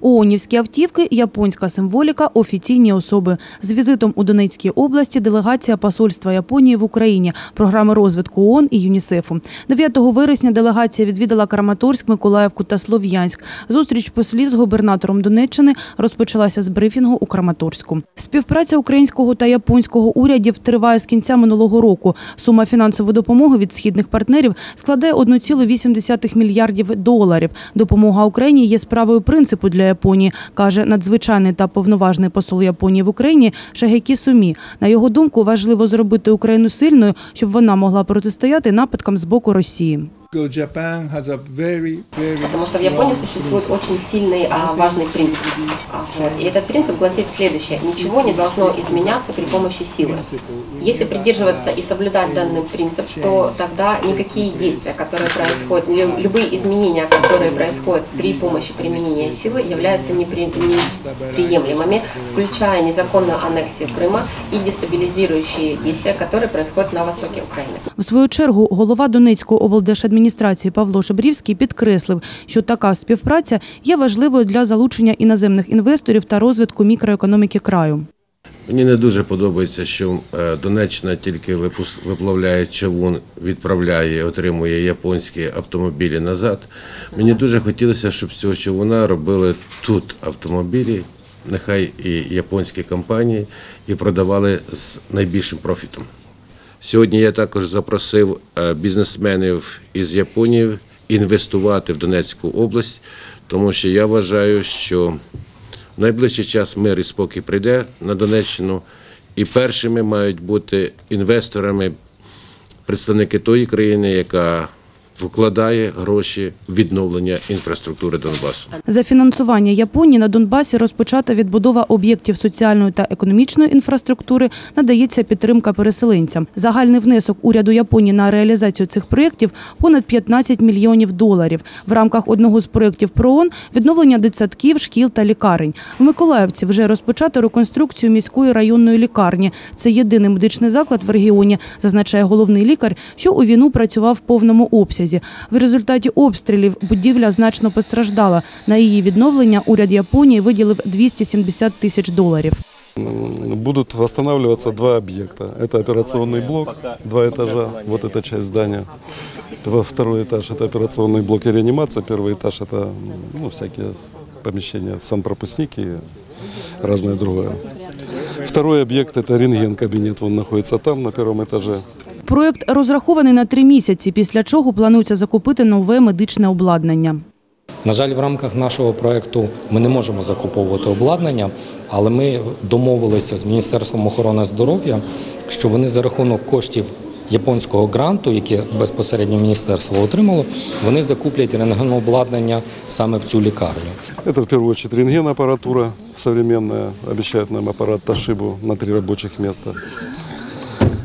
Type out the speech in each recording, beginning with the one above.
ООНівські автівки, японська символіка, офіційні особи. З візитом у Донецькій області делегація посольства Японії в Україні, програми розвитку ООН і ЮНІСЕФу. 9 вересня делегація відвідала Краматорськ, Миколаївку та Слов'янськ. Зустріч послів з губернатором Донеччини розпочалася з брифінгу у Краматорську. Співпраця українського та японського урядів триває з кінця минулого року. Сума фінансової допомоги від східних партнерів складає 1,8 мільярдів доларів. Допомога Україні є справою принципу для Японії, каже надзвичайний та повноважний посол Японії в Україні Шагекі Сумі. На його думку, важливо зробити Україну сильною, щоб вона могла протистояти нападкам з боку Росії. Japan has a very, very Потому что в Японии существует очень сильный а, важный принцип. А, вот. И этот принцип гласит следующее. Ничего не должно изменяться при помощи силы. Если придерживаться и соблюдать данный принцип, то тогда никакие действия, которые происходят, лю- любые изменения, которые происходят при помощи применения силы, являются непри- неприемлемыми, включая незаконную аннексию Крыма и дестабилизирующие действия, которые происходят на востоке Украины. В свою чергу голова Донецької облдержадміністрації Павло Шебрівський підкреслив, що така співпраця є важливою для залучення іноземних інвесторів та розвитку мікроекономіки краю. Мені не дуже подобається, що е, Донеччина тільки виплавляє чавун, відправляє, отримує японські автомобілі назад. Мені дуже хотілося, щоб цього чавуна робили тут автомобілі, нехай і японські компанії, і продавали з найбільшим профітом. Сьогодні я також запросив е, бізнесменів із Японії інвестувати в Донецьку область, тому що я вважаю, що в найближчий час мир і спокій прийде на Донеччину, і першими мають бути інвесторами представники тої країни, яка вкладає гроші в відновлення інфраструктури Донбасу. За фінансування Японії на Донбасі розпочата відбудова об'єктів соціальної та економічної інфраструктури, надається підтримка переселенцям. Загальний внесок уряду Японії на реалізацію цих проєктів понад 15 мільйонів доларів. В рамках одного з проєктів ПРООН – відновлення дитсадків, шкіл та лікарень. В Миколаївці вже розпочато реконструкцію міської районної лікарні. Це єдиний медичний заклад в регіоні, зазначає головний лікар, що у війну працював в повному обсязі. В результаті обстрілів будівля значно постраждала. На її відновлення уряд Японії виділив 270 тисяч доларів. М, Будут восстанавливаться два объекта. Это операционный блок, два этажа, вот эта часть здания. Во- Второй этаж – это операционный блок и реанимация. Первый этаж – это ну, всякие помещения, санпропускники и разное другое. Второй объект – это рентген-кабинет, он находится там, на первом этаже. Проєкт розрахований на три місяці, після чого планується закупити нове медичне обладнання. На жаль, в рамках нашого проекту ми не можемо закуповувати обладнання, але ми домовилися з Міністерством охорони здоров'я, що вони за рахунок коштів японського гранту, яке безпосередньо міністерство отримало, вони закуплять рентгенообладнання саме в цю лікарню. Это в первую очередь рентген-аппаратура современная, обещает нам аппарат Ташибу на три рабочих места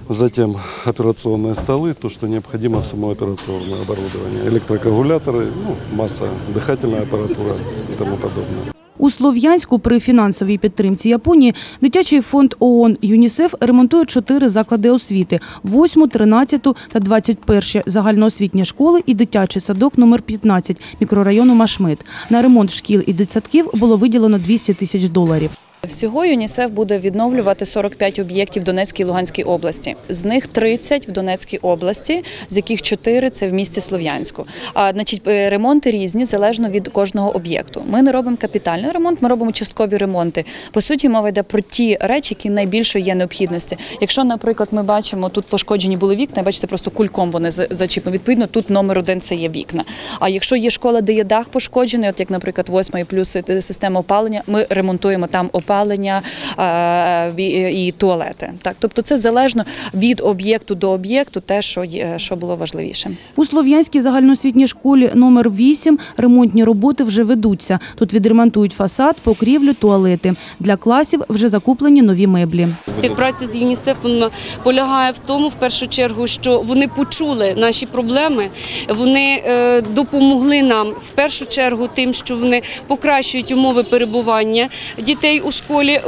Затем операционные столы, то, что необходимо в само операционное оборудование, электрокоагуляторы, ну, масса, дыхательная аппаратура и тому подобное. У Слов'янську при фінансовій підтримці Японії дитячий фонд ООН ЮНІСЕФ ремонтує чотири заклади освіти – 8, 13 та 21 загальноосвітні школи і дитячий садок номер 15 мікрорайону Машмит. На ремонт шкіл і дитсадків було виділено 200 тисяч доларів. Всього ЮНІСЕФ буде відновлювати 45 об'єктів в Донецькій і Луганській області. З них 30 в Донецькій області, з яких 4 – це в місті Слов'янську. А значить, е, ремонти різні залежно від кожного об'єкту. Ми не робимо капітальний ремонт, ми робимо часткові ремонти. По суті, мова йде про ті речі, які найбільше є необхідності. Якщо, наприклад, ми бачимо, тут пошкоджені були вікна, бачите, просто кульком вони за- зачіпані. Відповідно, тут номер один це є вікна. А якщо є школа, де є дах пошкоджений, от як, наприклад, восьма плюс е, система опалення, ми ремонтуємо там опалення е, і, і туалети. Так, тобто це залежно від об'єкту до об'єкту, те, що є, що було важливішим. У Слов'янській загальноосвітній школі номер 8 ремонтні роботи вже ведуться. Тут відремонтують фасад, покрівлю, туалети. Для класів вже закуплені нові меблі. Співпраця з ЮНІСЕФом полягає в тому, в першу чергу, що вони почули наші проблеми, вони е, допомогли нам в першу чергу тим, що вони покращують умови перебування дітей у школі. Школі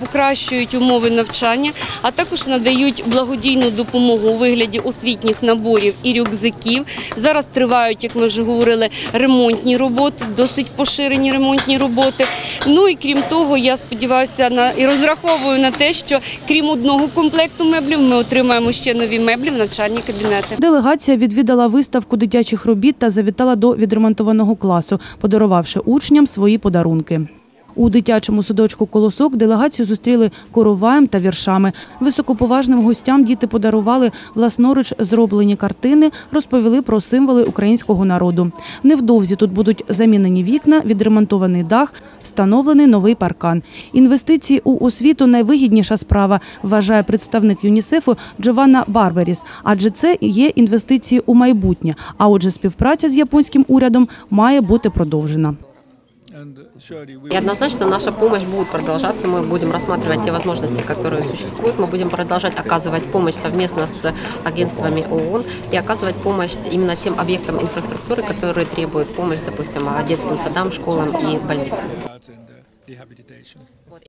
покращують умови навчання, а також надають благодійну допомогу у вигляді освітніх наборів і рюкзаків. Зараз тривають, як ми вже говорили, ремонтні роботи, досить поширені ремонтні роботи. Ну і крім того, я сподіваюся на і розраховую на те, що крім одного комплекту меблів, ми отримаємо ще нові меблі в навчальні кабінети. Делегація відвідала виставку дитячих робіт та завітала до відремонтованого класу, подарувавши учням свої подарунки. У дитячому садочку колосок делегацію зустріли короваєм та віршами. Високоповажним гостям діти подарували власноруч зроблені картини, розповіли про символи українського народу. Невдовзі тут будуть замінені вікна, відремонтований дах, встановлений новий паркан. Інвестиції у освіту найвигідніша справа, вважає представник ЮНІСЕФу Джованна Барберіс, адже це є інвестиції у майбутнє. А отже, співпраця з японським урядом має бути продовжена. И однозначно наша помощь будет продолжаться. Мы будем рассматривать те возможности, которые существуют. Мы будем продолжать оказывать помощь совместно с агентствами ООН и оказывать помощь именно тем объектам инфраструктуры, которые требуют помощь, допустим, детским садам, школам и больницам.